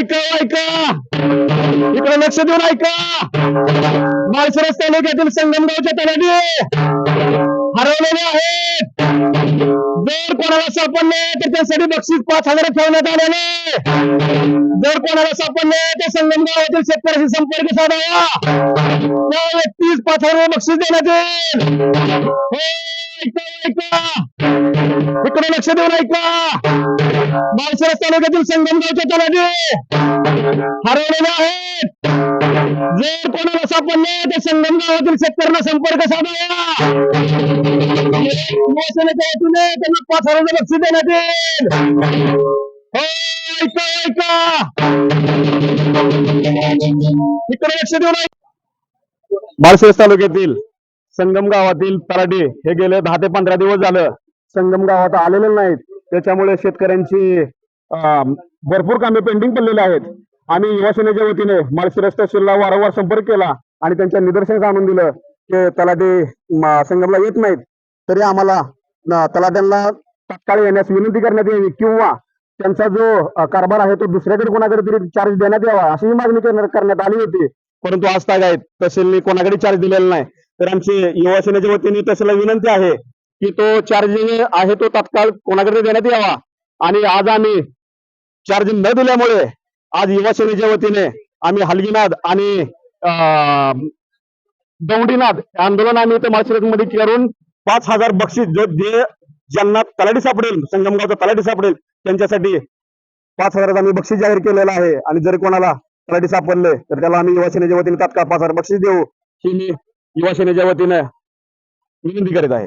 ऐका ऐका. इकडे लक्ष देऊन ऐका. माळसरस तालुक्यातील संगमगावच्या तलाठी. हरवलेले आहेत. जर कोणाला सापडले तर त्यासाठी बक्षीस पाच हजार ठेवण्यात आलेले. जर कोणाला सापडले तर संगमगावातील शेतकऱ्याशी संपर्क साधावा. त्या व्यक्तीस पाच हजार बक्षीस देण्यात येईल. हो, ऐका ऐका. इकडे लक्ष देऊन ऐका. माळशिरस तालुक्यातील संगमगावच्या तलाठी. हरवलेले आहेत. जर कोणाला सापडले तर संगमगावातील शेतकऱ्यांना संपर्क साधावा. शिवसेनेच्या वतीने त्यांना पाच हजार लक्ष देण्यात येईल. हो ऐका ऐका. इकडे लक्ष देऊन ऐका. माळशिरस तालुक्यातील संगम गावातील तलाठी हे गेले दहा ते पंधरा दिवस झालं. संगम गावात आलेले नाहीत. त्याच्यामुळे शेतकऱ्यांची भरपूर कामे पेंडिंग पडलेली आहेत. आम्ही युवा सेनेच्या वतीने रस्ता तहसीलला वारंवार संपर्क केला आणि त्यांच्या निदर्शनास आणून दिलं की तलाठी संगमला येत नाहीत. तरी आम्हाला तलाट्यांना तात्काळ येण्यास विनंती करण्यात यावी किंवा त्यांचा जो कारभार आहे तो दुसऱ्याकडे कोणाकडे तरी चार्ज देण्यात यावा अशी मागणी करण्यात आली होती. परंतु आज तागायत तहसीलने कोणाकडे चार्ज दिलेला नाही. तर आमची युवा सेनेच्या वतीने तहसीलला विनंती आहे की तो चार्जिंग आहे तो तात्काळ कोणाकडे देण्यात यावा? आणि आज आम्ही चार्जिंग न दिल्यामुळे आज युवा सेनेच्या वतीने आम्ही हलगीनाद आणि अं, दौंडीनाद आंदोलन आम्ही इथे माळशिरसमध्ये करून पाच हजार बक्षीस जे जे ज्यांना तलाठी सापडेल संगमगावचा तलाठी सापडेल त्यांच्यासाठी पाच हजाराचं आम्ही बक्षीस जाहीर केलेलं आहे. आणि जर कोणाला तलाठी सापडले तर त्याला आम्ही युवा सेनेच्या वतीने तात्काळ पाच हजार बक्षीस देऊ. ही मी युवा सेनेच्या वतीने विनंती करीत आहे.